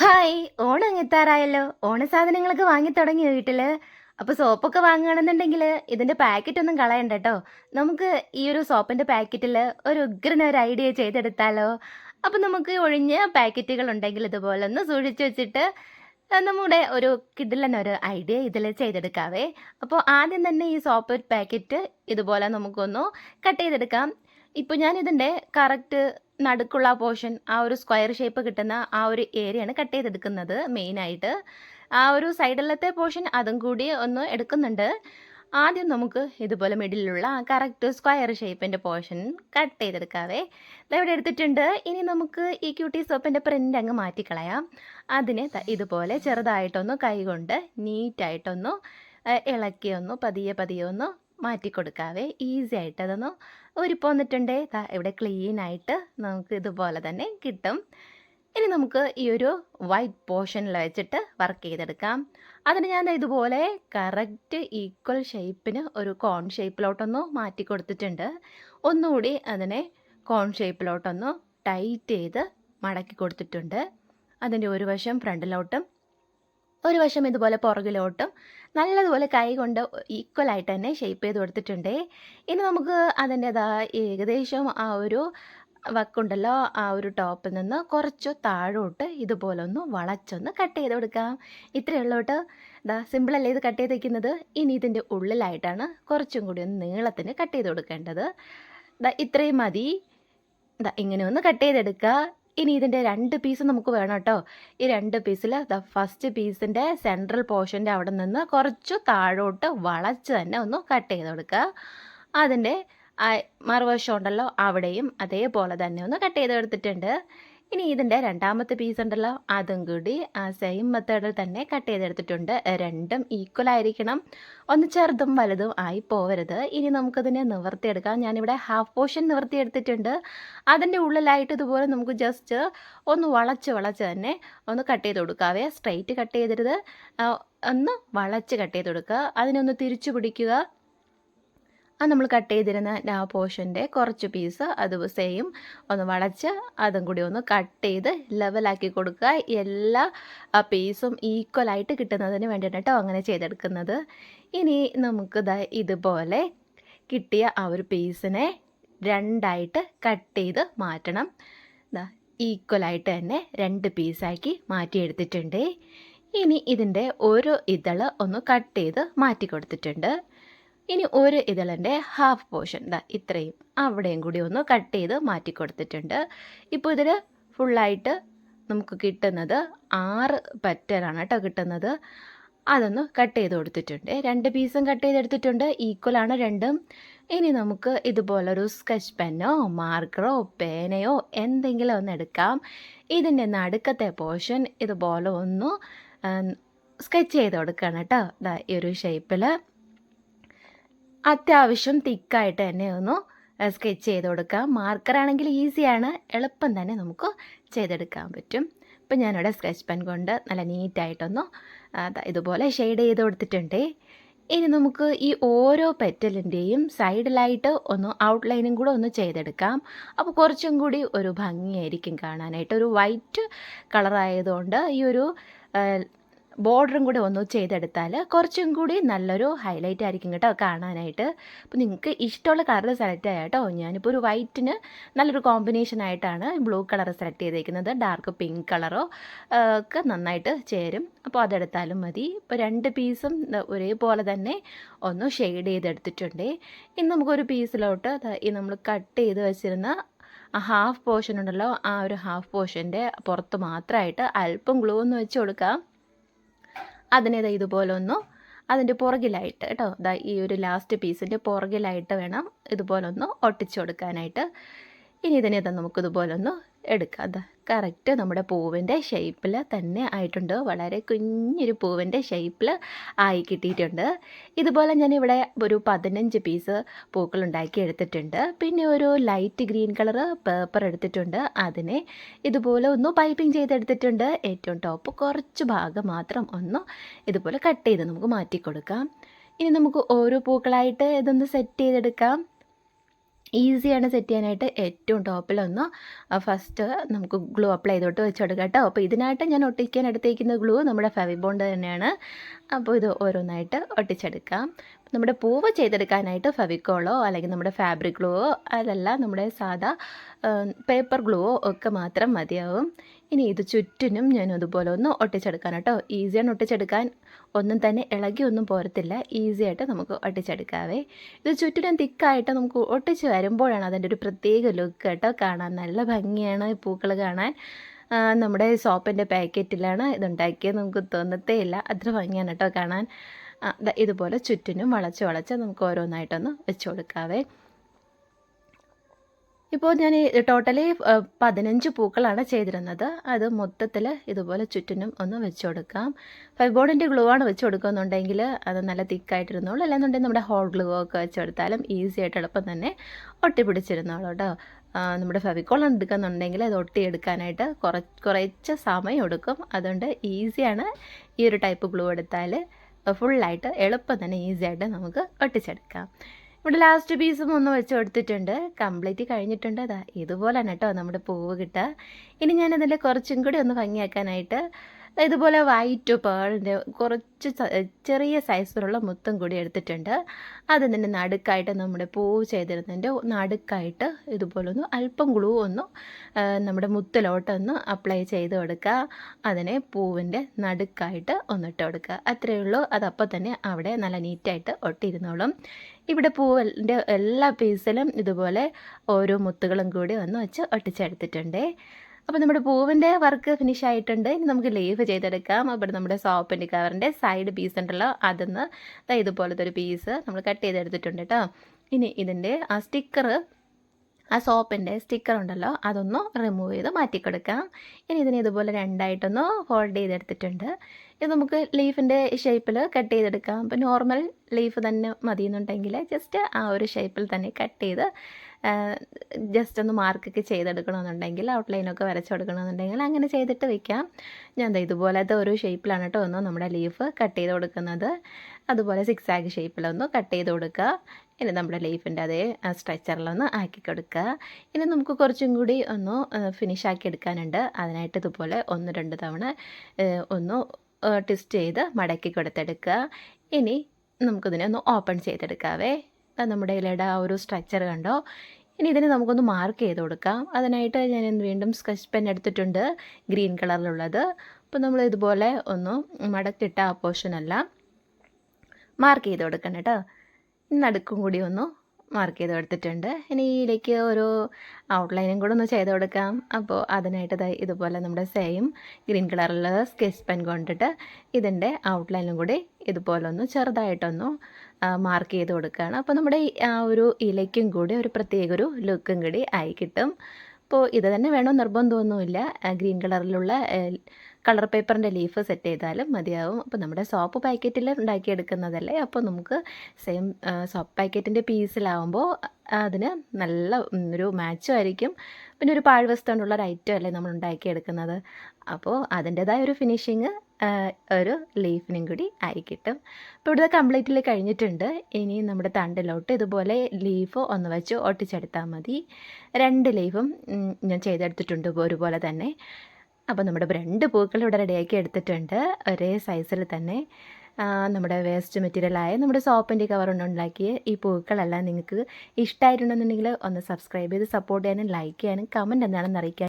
Hi Onam എത്താറായല്ലോ ഓണ സാധനങ്ങളൊക്കെ വാങ്ങി തുടങ്ങിയോ വീട്ടിൽ? അപ്പൊ സോപ്പൊക്കെ വാങ്ങുകയാണെന്നുണ്ടെങ്കിൽ ഇതിന്റെ പാക്കറ്റ് ഒന്നും കളയണ്ട കേട്ടോ നമുക്ക് ഈ ഒരു സോപ്പിന്റെ പാക്കറ്റിൽ ഒരു ഉഗ്രന ഒരു ഐഡിയ ചെയ്തെടുത്താലോ? അപ്പൊ നമുക്ക് ഒഴിഞ്ഞ പാക്കറ്റുകൾ ഉണ്ടെങ്കിൽ ഇതുപോലെ ഒന്ന് സൂക്ഷിച്ചു വെച്ചിട്ട് നമ്മുടെ ഒരു കിഡിലൻ ഒരു ഐഡിയ ഇതിൽ ചെയ്തെടുക്കാവേ. അപ്പോൾ ആദ്യം തന്നെ ഈ സോപ്പ് പാക്കറ്റ് ഇതുപോലെ നമുക്കൊന്ന് കട്ട് ചെയ്തെടുക്കാം. ഇപ്പോൾ ഇതിന്റെ കറക്റ്റ് നടുക്കുള്ള പോർഷൻ ആ ഒരു സ്ക്വയർ ഷേപ്പ് കിട്ടുന്ന ആ ഒരു ഏരിയയാണ് കട്ട് ചെയ്തെടുക്കുന്നത് മെയിനായിട്ട് ആ ഒരു സൈഡിലത്തെ പോർഷൻ അതും കൂടി ഒന്ന് എടുക്കുന്നുണ്ട്. ആദ്യം നമുക്ക് ഇതുപോലെ മിഡിലുള്ള കറക്റ്റ് സ്ക്വയർ ഷേപ്പിന്റെ പോർഷൻ കട്ട് ചെയ്തെടുക്കാവേ. ഇവിടെ എടുത്തിട്ടുണ്ട്. ഇനി നമുക്ക് ഈ ക്യൂട്ടി സോപ്പിന്റെ പ്രിന്റ് അങ്ങ് മാറ്റിക്കളയാം അതിനെ ഇതുപോലെ ചെറുതായിട്ടൊന്ന് കൈകൊണ്ട് നീറ്റായിട്ടൊന്ന് ഇളക്കിയൊന്ന് പതിയെ പതിയെ ഒന്ന് മാറ്റി കൊടുക്കാവേ ഈസി ആയിട്ട് അതൊന്ന് ഉരുപ്പോന്നിട്ടുണ്ടേ. ഇവിടെ ക്ലീൻ ആയിട്ട് നമുക്ക് ഇതുപോലെ തന്നെ കിട്ടും. ഇനി നമുക്ക് ഈ ഒരു വൈറ്റ് പോർഷനിൽ വെച്ചിട്ട് വർക്ക് ചെയ്തെടുക്കാം. അതിന് ഞാൻ ഇതുപോലെ കറക്റ്റ് ഈക്വൽ ഷേപ്പിന് ഒരു കോൺ ഷേപ്പിലോട്ടൊന്ന് മാറ്റി കൊടുത്തിട്ടുണ്ട് ഒന്നുകൂടി അതിനെ കോൺ ഷേപ്പിലോട്ടൊന്ന് ടൈറ്റ് ചെയ്ത് മടക്കി കൊടുത്തിട്ടുണ്ട് അതിന്റെ ഒരു വശം ഫ്രണ്ടിലോട്ടും ഒരു വശം ഇതുപോലെ പുറകിലോട്ടും നല്ലതുപോലെ കൈ കൊണ്ട് ഈക്വലായിട്ട് തന്നെ ഷേപ്പ് ചെയ്ത് കൊടുത്തിട്ടുണ്ട്. ഇനി നമുക്ക് അതിന്റെതാ ഏകദേശം ആ ഒരു വക്കുണ്ടല്ലോ ആ ഒരു ടോപ്പിൽ നിന്ന് കുറച്ച് താഴോട്ട് ഇതുപോലെ ഒന്ന് വളച്ചൊന്ന് കട്ട് ചെയ്ത് കൊടുക്കാം. ഇത്രയേ ഉള്ളോട്ട് ഇതാ സിമ്പിളല്ലേ ഇത് കട്ട് ചെയ്ത് വയ്ക്കുന്നത് ഇനി ഇതിന്റെ ഉള്ളിലായിട്ടാണ് കുറച്ചും കൂടി ഒന്ന് നീളത്തിന് കട്ട് ചെയ്ത് കൊടുക്കേണ്ടത്. ഇത്രയും മതി. ദാ ഇങ്ങനെ ഒന്ന് കട്ട് ചെയ്തെടുക്കുക. ഇനി ഇതിന്റെ രണ്ട് പീസ് നമുക്ക് വേണം കേട്ടോ. ഈ രണ്ട് പീസിൽ ദ ഫസ്റ്റ് പീസിന്റെ സെൻട്രൽ പോർഷന്റെ അവിടെ നിന്ന് കുറച്ച് താഴോട്ട് വളച്ച് തന്നെ ഒന്ന് കട്ട് ചെയ്ത് കൊടുക്കുക. അതിന്റെ മറുവശം ഉണ്ടല്ലോ അവിടെയും അതേപോലെ തന്നെ ഒന്ന് കട്ട് ചെയ്ത് എടുത്തിട്ടുണ്ട് ഇനി ഇതിന്റെ രണ്ടാമത്തെ പീസ് ഉണ്ടല്ലോ. അതും കൂടി ആ സെയിം മെത്തേഡിൽ തന്നെ കട്ട് ചെയ്തെടുത്തിട്ടുണ്ട്. രണ്ടും ഈക്വൽ ആയിരിക്കണം. ഒന്ന് ചെറുതും വലുതും ആയി പോവരുത്. ഇനി നമുക്കതിനെ നിവർത്തിയെടുക്കാം. ഞാനിവിടെ ഹാഫ് പോർഷൻ നിവർത്തിയെടുത്തിട്ടുണ്ട്. അതിന്റെ ഉള്ളിലായിട്ട് ഇതുപോലെ നമുക്ക് ജസ്റ്റ് ഒന്ന് വളച്ച് വളച്ച് തന്നെ ഒന്ന് കട്ട് ചെയ്ത് കൊടുക്കാവേ സ്ട്രെയിറ്റ് കട്ട് ചെയ്തരുത്. ഒന്ന് വളച്ച് കട്ട് ചെയ്ത് കൊടുക്കുക. അതിനൊന്ന് തിരിച്ചു പിടിക്കുക. അത് നമ്മൾ കട്ട് ചെയ്തിരുന്ന ആ പോർഷന്റെ കുറച്ച് പീസ് അത് സെയിം ഒന്ന് വളച്ച് അതും കൂടി ഒന്ന് കട്ട് ചെയ്ത് ലെവലാക്കി കൊടുക്കുക. എല്ലാ പീസും ഈക്വലായിട്ട് കിട്ടുന്നതിന് വേണ്ടിയിട്ട് കേട്ടോ അങ്ങനെ ചെയ്തെടുക്കുന്നത്. ഇനി നമുക്ക് ഇതുപോലെ കിട്ടിയ ആ ഒരു പീസിനെ രണ്ടായിട്ട് കട്ട് ചെയ്ത് മാറ്റണം. ഈക്വലായിട്ട് തന്നെ രണ്ട് പീസാക്കി മാറ്റിയെടുത്തിട്ടുണ്ട്. ഇനി ഇതിന്റെ ഓരോ ഇതൾ ഒന്ന് കട്ട് ചെയ്ത് മാറ്റി കൊടുത്തിട്ടുണ്ട്. ഇനി ഒരു ഇതളിന്റെ ഹാഫ് പോർഷൻ ദാ ഇത്രയും അവിടെയും കൂടി ഒന്ന് കട്ട് ചെയ്ത് മാറ്റി കൊടുത്തിട്ടുണ്ട്. ഇപ്പോൾ ഇതിൽ ഫുള്ളായിട്ട് നമുക്ക് കിട്ടുന്നത് ആറ് പറ്റലാണ് കേട്ടോ കിട്ടുന്നത്. അതൊന്ന് കട്ട് ചെയ്ത് കൊടുത്തിട്ടുണ്ട്. രണ്ട് പീസും കട്ട് ചെയ്തെടുത്തിട്ടുണ്ട് ഈക്വലാണ് രണ്ടും. ഇനി നമുക്ക് ഇതുപോലൊരു സ്കെച്ച് പെന്നോ മാർക്കറോ പേനയോ എന്തെങ്കിലും ഒന്ന് എടുക്കാം. ഇതിന്റെ നടുക്കത്തെ പോർഷൻ ഇതുപോലെ ഒന്ന് സ്കെച്ച് ചെയ്ത് കൊടുക്കണം കേട്ടോ. ഈ ഒരു ഷേപ്പിൽ അത്യാവശ്യം തിക്കായിട്ട് തന്നെ ഒന്ന് സ്കെച്ച് ചെയ്ത് കൊടുക്കാം. മാർക്കറാണെങ്കിൽ ഈസിയാണ് എളുപ്പം തന്നെ നമുക്ക് ചെയ്തെടുക്കാൻ പറ്റും. ഇപ്പം ഞാനിവിടെ സ്കെച്ച് പെൻ കൊണ്ട് നല്ല നീറ്റായിട്ടൊന്ന് ഇതുപോലെ ഷെയ്ഡ് ചെയ്ത് കൊടുത്തിട്ടുണ്ട്. ഇനി നമുക്ക് ഈ ഓരോ പെറ്റലിന്റെയും സൈഡിലായിട്ട് ഒന്ന് ഔട്ട്ലൈനും കൂടെ ഒന്ന് ചെയ്തെടുക്കാം. അപ്പോൾ കുറച്ചും കൂടി ഒരു ഭംഗിയായിരിക്കും കാണാനായിട്ട്. ഒരു വൈറ്റ് കളറായതുകൊണ്ട് ഈ ഒരു ബോർഡറും കൂടെ ഒന്ന് ചെയ്തെടുത്താൽ കുറച്ചും കൂടി നല്ലൊരു ഹൈലൈറ്റ് ആയിരിക്കും കേട്ടോ കാണാനായിട്ട്. അപ്പോൾ നിങ്ങൾക്ക് ഇഷ്ടമുള്ള കളർ സെലക്ട് ചെയ്യാം കേട്ടോ. ഞാനിപ്പോൾ ഒരു വൈറ്റിന് നല്ലൊരു കോമ്പിനേഷൻ ആയിട്ടാണ് ബ്ലൂ കളർ സെലക്ട് ചെയ്തേക്കുന്നത്. ഡാർക്ക് പിങ്ക് കളറോ ഒക്കെ നന്നായിട്ട് ചേരും. അപ്പോൾ അതെടുത്താലും മതി. ഇപ്പോൾ രണ്ട് പീസും ഒരേപോലെ തന്നെ ഒന്ന് ഷെയ്ഡ് ചെയ്തെടുത്തിട്ടുണ്ട്. ഇനി നമുക്കൊരു പീസിലോട്ട് ഈ നമ്മൾ കട്ട് ചെയ്ത് വെച്ചിരുന്ന ആ ഹാഫ് പോർഷൻ ഉണ്ടല്ലോ ആ ഒരു ഹാഫ് പോർഷന്റെ പുറത്ത് മാത്രമായിട്ട് അല്പം ഗ്ലൂ ഒന്ന് വെച്ച് കൊടുക്കാം. അതിനെ ഇതാ ഇതുപോലെ ഒന്ന് അതിന്റെ പുറകിലായിട്ട് കേട്ടോ ദാ ഈ ഒരു ലാസ്റ്റ് പീസിന്റെ പുറകിലായിട്ട് വേണം ഇതുപോലെ ഒന്ന് ഒട്ടിച്ചു കൊടുക്കാനായിട്ട്. ഇനി ഇതിനെ ഇതാ നമുക്ക് ഒന്ന് എടുക്കാം അത് കറക്റ്റ് നമ്മുടെ പൂവിന്റെ ഷേപ്പിൽ തന്നെ ആയിട്ടുണ്ട്. വളരെ കുഞ്ഞൊരു പൂവിന്റെ ഷേപ്പിൽ ആയി കിട്ടിയിട്ടുണ്ട്. ഇതുപോലെ ഞാനിവിടെ ഒരു പതിനഞ്ച് പീസ് പൂക്കൾ ഉണ്ടാക്കി എടുത്തിട്ടുണ്ട്. പിന്നെ ഒരു ലൈറ്റ് ഗ്രീൻ കളർ പേപ്പർ എടുത്തിട്ടുണ്ട്. അതിനെ ഇതുപോലെ ഒന്ന് പൈപ്പിംഗ് ചെയ്തെടുത്തിട്ടുണ്ട്. ഏറ്റവും ടോപ്പ് കുറച്ച് ഭാഗം മാത്രം ഒന്ന് ഇതുപോലെ കട്ട് ചെയ്ത് നമുക്ക് മാറ്റി കൊടുക്കാം ഇനി നമുക്ക് ഓരോ പൂക്കളായിട്ട് ഇതൊന്ന് സെറ്റ് ചെയ്തെടുക്കാം. ഈസിയാണ് സെറ്റ് ചെയ്യാനായിട്ട് ഏറ്റവും ടോപ്പിലൊന്ന് ഫസ്റ്റ് നമുക്ക് ഗ്ലൂ അപ്ലൈ ചെയ്തോട്ട് വെച്ചെടുക്കാം കേട്ടോ. അപ്പോൾ ഇതിനായിട്ട് ഞാൻ ഒട്ടിക്കാൻ എടുത്തേക്കുന്ന ഗ്ലൂ നമ്മുടെ ഫെവിബോണ്ട് തന്നെയാണ്. അപ്പോൾ ഇത് ഓരോന്നായിട്ട് ഒട്ടിച്ചെടുക്കാം. നമ്മുടെ പൂവ് ചെയ്തെടുക്കാനായിട്ട് ഫെവിക്കോളോ അല്ലെങ്കിൽ നമ്മുടെ ഫാബ്രിക് ഗ്ലൂവോ അതല്ല നമ്മുടെ സാധാ പേപ്പർ ഗ്ലൂവോ ഒക്കെ മാത്രം മതിയാവും. ഇനി ഇത് ചുറ്റിനും ഞാൻ അതുപോലെ ഒന്ന് ഒട്ടിച്ചെടുക്കാൻ കേട്ടോ. ഈസിയാണ് ഒട്ടിച്ചെടുക്കാൻ. ഒന്നും തന്നെ ഇളകി ഒന്നും പോരത്തില്ല. ഈസി ആയിട്ട് നമുക്ക് ഒട്ടിച്ചെടുക്കാവേ. ഇത് ചുറ്റിനും തിക്കായിട്ട് നമുക്ക് ഒട്ടിച്ച് വരുമ്പോഴാണ് അതിന്റെ ഒരു പ്രത്യേക ലുക്ക് കേട്ടോ കാണാൻ. നല്ല ഭംഗിയാണ് പൂക്കൾ കാണാൻ. നമ്മുടെ സോപ്പിന്റെ പാക്കറ്റിലാണ് ഇതുണ്ടാക്കിയത്. നമുക്ക് തോന്നത്തേ ഇല്ല. അത്ര ഭംഗിയാണ് കേട്ടോ കാണാൻ. ഇതുപോലെ ചുറ്റിനും വളച്ച് വളച്ച് നമുക്ക് ഓരോന്നായിട്ടൊന്ന് വെച്ച് കൊടുക്കാവേ. ഇപ്പോൾ ഞാൻ ടോട്ടലി പതിനഞ്ച് പൂക്കളാണ് ചെയ്തിരുന്നത്. അത് മൊത്തത്തിൽ ഇതുപോലെ ചുറ്റിനും ഒന്ന് വെച്ച് കൊടുക്കാം. ഫൈബോർഡിന്റെ ഗ്ലൂ ആണ് വെച്ച് കൊടുക്കുന്നുണ്ടെങ്കിൽ അത് നല്ല തിക്കായിട്ടിരുന്നോളൂ. അല്ലാന്നുണ്ടെങ്കിൽ നമ്മുടെ ഹോൾ ഗ്ലൂ ഒക്കെ വെച്ച് കൊടുത്താലും ഈസി ആയിട്ട് എളുപ്പം തന്നെ ഒട്ടിപ്പിടിച്ചിരുന്നോളൂ കേട്ടോ. നമ്മുടെ ഫെവിക്കോൾ എടുക്കുന്നുണ്ടെങ്കിൽ അത് ഒട്ടിയെടുക്കാനായിട്ട് കുറ കുറച്ച് സമയം എടുക്കും. അതുകൊണ്ട് ഈസിയാണ് ഈ ഒരു ടൈപ്പ് ഗ്ലൂ എടുത്താൽ ഫുള്ളായിട്ട് എളുപ്പം തന്നെ ഈസി ആയിട്ട് നമുക്ക് ഒട്ടിച്ചെടുക്കാം. ഇവിടെ ലാസ്റ്റ് പീസും ഒന്ന് വെച്ച് കൊടുത്തിട്ടുണ്ട്. കംപ്ലീറ്റ് കഴിഞ്ഞിട്ടുണ്ട്. അതാ ഇതുപോലെയാണ് കേട്ടോ നമ്മുടെ പൂവ് കിട്ടുക. ഇനി ഞാൻ അതിന്റെ കുറച്ചും കൂടി ഒന്ന് ഭംഗിയാക്കാനായിട്ട് ഇതുപോലെ വൈറ്റ് പേളിന്റെ കുറച്ച് ചെറിയ സൈസിലുള്ള മുത്തും കൂടി എടുത്തിട്ടുണ്ട്. അതിന്റെ നടുക്കായിട്ട് നമ്മുടെ പൂവ് ചെയ്തിരുന്നതിന്റെ നടുക്കായിട്ട് ഇതുപോലെ ഒന്ന് അല്പം ഗ്ലൂ ഒന്ന് നമ്മുടെ മുത്തിലോട്ടൊന്ന് അപ്ലൈ ചെയ്ത് കൊടുക്കുക. അതിനെ പൂവിന്റെ നടുക്കായിട്ട് ഒന്നിട്ട് കൊടുക്കുക. അത്രയേ ഉള്ളൂ. അതപ്പോൾ തന്നെ അവിടെ നല്ല നീറ്റായിട്ട് ഒട്ടിയിരുന്നോളും ഇവിടെ പൂവിന്റെ എല്ലാ പീസിലും ഇതുപോലെ ഓരോ മുത്തുകളും കൂടി ഒന്ന് വെച്ച് ഒട്ടിച്ചെടുത്തിട്ടുണ്ട്. അപ്പോൾ നമ്മുടെ പൂവിന്റെ വർക്ക് ഫിനിഷ് ആയിട്ടുണ്ട്. ഇനി നമുക്ക് ലീവ് ചെയ്തെടുക്കാം. അപ്പോൾ നമ്മുടെ സോപ്പിന്റെ കവറിന്റെ സൈഡ് പീസ് ഉണ്ടല്ലോ അതിന്ന് ഇതുപോലത്തെ ഒരു പീസ് നമ്മൾ കട്ട് ചെയ്തെടുത്തിട്ടുണ്ട് കേട്ടോ ഇനി ഇതിന്റെ ആ സ്റ്റിക്കർ ആ സോപ്പിന്റെ സ്റ്റിക്കർ ഉണ്ടല്ലോ അതൊന്ന് റിമൂവ് ചെയ്ത് മാറ്റിക്കൊടുക്കാം. ഇനി ഇതിനെ ഇതുപോലെ രണ്ടായിട്ടൊന്ന് ഫോൾഡ് ചെയ്തെടുത്തിട്ടുണ്ട്. ഇത് നമുക്ക് ലീഫിന്റെ ഷേപ്പിൽ കട്ട് ചെയ്തെടുക്കാം. അപ്പോൾ നോർമൽ ലീഫ് തന്നെ മതിയെന്നുണ്ടെങ്കിൽ ജസ്റ്റ് ആ ഒരു ഷേപ്പിൽ തന്നെ കട്ട് ചെയ്ത് ജസ്റ്റ് ഒന്ന് മാർക്കൊക്കെ ചെയ്തെടുക്കണമെന്നുണ്ടെങ്കിൽ ഔട്ട്ലൈനൊക്കെ വരച്ച് കൊടുക്കണമെന്നുണ്ടെങ്കിൽ അങ്ങനെ ചെയ്തിട്ട് വെക്കാം. ഞാൻ ഇതുപോലത്തെ ഒരു ഷേപ്പിലാണ് കേട്ടോ ഒന്ന് നമ്മുടെ ലീഫ് കട്ട് ചെയ്ത് കൊടുക്കുന്നത്. അതുപോലെ സിക്സ് ആഗ് ഷേപ്പിലൊന്ന് കട്ട് ചെയ്ത് കൊടുക്കുക. ഇനി നമ്മുടെ ലീഫിന്റെ അതേ സ്ട്രെച്ചറിലൊന്ന് ആക്കി കൊടുക്കുക. ഇനി നമുക്ക് കുറച്ചും കൂടി ഒന്ന് ഫിനിഷ് ആക്കി എടുക്കാനുണ്ട്. അതിനായിട്ട് ഇതുപോലെ ഒന്ന് രണ്ട് തവണ ഒന്ന് ട്വിസ്റ്റ് ചെയ്ത് മടക്കി കൊടുത്തെടുക്കുക. ഇനി നമുക്കിതിനെ ഒന്ന് ഓപ്പൺ ചെയ്തെടുക്കാവേ. നമ്മുടെ ഇലയുടെ ആ ഒരു സ്ട്രക്ചർ കണ്ടോ? ഇനി ഇതിന് നമുക്കൊന്ന് മാർക്ക് ചെയ്ത് കൊടുക്കാം. അതിനായിട്ട് ഞാൻ വീണ്ടും സ്കെച്ച് പെൻ എടുത്തിട്ടുണ്ട് ഗ്രീൻ കളറിലുള്ളത് അപ്പോൾ നമ്മൾ ഇതുപോലെ ഒന്ന് മടക്കിട്ട ആ പോർഷനെല്ലാം മാർക്ക് ചെയ്ത് കൊടുക്കണം കേട്ടോ. നടുക്കും കൂടി ഒന്ന് മാർക്ക് ചെയ്ത് കൊടുത്തിട്ടുണ്ട്. ഇനി ഇതിലേക്ക് ഒരു ഔട്ട്ലൈനും കൂടെ ഒന്ന് ചെയ്ത് കൊടുക്കാം. അപ്പോൾ അതിനായിട്ട് ഇതുപോലെ നമ്മുടെ സെയിം ഗ്രീൻ കളറിലുള്ള സ്കെച്ച് പെൻ കൊണ്ടിട്ട് ഇതിന്റെ ഔട്ട്ലൈനും കൂടി ഇതുപോലെ ഒന്ന് ചെറുതായിട്ടൊന്ന് മാർക്ക് ചെയ്ത് കൊടുക്കുകയാണ് അപ്പോൾ നമ്മുടെ ആ ഒരു ഇലയ്ക്കും കൂടി ഒരു പ്രത്യേക ഒരു ലുക്കും കൂടി ആയി കിട്ടും. അപ്പോൾ ഇത് തന്നെ വേണം നിർബന്ധമൊന്നുമില്ല. ഗ്രീൻ കളറിലുള്ള കളർ പേപ്പറിന്റെ ലീഫ് സെറ്റ് ചെയ്താലും മതിയാവും. അപ്പോൾ നമ്മുടെ സോപ്പ് പാക്കറ്റിൽ ഉണ്ടാക്കിയെടുക്കുന്നതല്ലേ? അപ്പോൾ നമുക്ക് സെയിം സോപ്പ് പാക്കറ്റിന്റെ പീസിലാവുമ്പോൾ അതിന് നല്ല ഒരു മാച്ചും ആയിരിക്കും. പിന്നെ ഒരു പാഴ്വസ്തു കൊണ്ടുള്ള ഒരു ഐറ്റം അല്ലേ നമ്മൾ ഉണ്ടാക്കിയെടുക്കുന്നത്? അപ്പോൾ അതിന്റെതായ ഒരു ഫിനിഷിങ് ഒരു ലീഫിനും കൂടി ആയി കിട്ടും അപ്പോൾ ഇവിടുത്തെ കംപ്ലീറ്റ്ലി കഴിഞ്ഞിട്ടുണ്ട്. ഇനി നമ്മുടെ തണ്ടിലോട്ട് ഇതുപോലെ ലീഫ് ഒന്ന് വെച്ച് ഒട്ടിച്ചെടുത്താൽ മതി. രണ്ട് ലീഫും ഞാൻ ചെയ്തെടുത്തിട്ടുണ്ട് ഒരുപോലെ തന്നെ. അപ്പോൾ നമ്മുടെ രണ്ട് പൂക്കൾ ഇവിടെ റെഡിയാക്കി എടുത്തിട്ടുണ്ട്. ഒരേ സൈസിൽ തന്നെ. നമ്മുടെ വേസ്റ്റ് മെറ്റീരിയലായ നമ്മുടെ സോപ്പിന്റെ കവർ കൊണ്ടുണ്ടാക്കിയ ഈ പൂക്കളെല്ലാം നിങ്ങൾക്ക് ഇഷ്ടമായിട്ടുണ്ടെന്നുണ്ടെങ്കിൽ ഒന്ന് സബ്സ്ക്രൈബ് ചെയ്ത് സപ്പോർട്ട് ചെയ്യാനും ലൈക്ക് ചെയ്യാനും കമന്റ് എന്താണെന്ന് അറിയിക്കാൻ